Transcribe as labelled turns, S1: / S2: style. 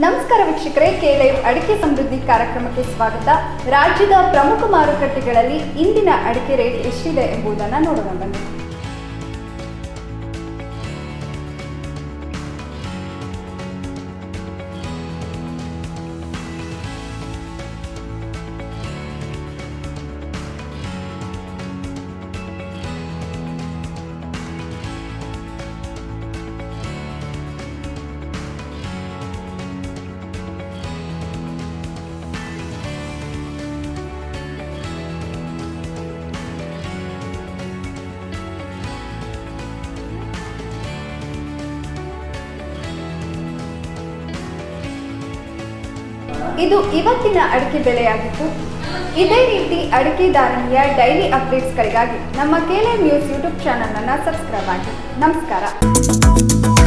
S1: ನಮಸ್ಕಾರ ವೀಕ್ಷಕರೇ K live ಅಡಿಕೆ ಸಮೃದ್ಧಿ ಕಾರ್ಯಕ್ರಮಕ್ಕೆ ಸ್ವಾಗತ. ರಾಜ್ಯದ ಪ್ರಮುಖ ಮಾರುಕಟ್ಟೆಗಳಲ್ಲಿ ಇಂದಿನ ಅಡಿಕೆ ರೇಟ್ ಎಷ್ಟಿದೆ ಎಂಬುದನ್ನು ನೋಡೋಣ ಬನ್ನಿ. ಇದು ಇವತ್ತಿನ ಅಡಿಕೆ ಬೆಲೆಯಾಗಿತ್ತು. ಇದೇ ರೀತಿ ಅಡಿಕೆ ಧಾರಣೆಯ ಡೈಲಿ ಅಪ್ಡೇಟ್ಸ್ಗಳಿಗಾಗಿ ನಮ್ಮ ಕೆಲೆ ನ್ಯೂಸ್ ಯೂಟ್ಯೂಬ್ ಚಾನಲ್ ಅನ್ನು ಸಬ್ಸ್ಕ್ರೈಬ್ ಆಗಿ. ನಮಸ್ಕಾರ.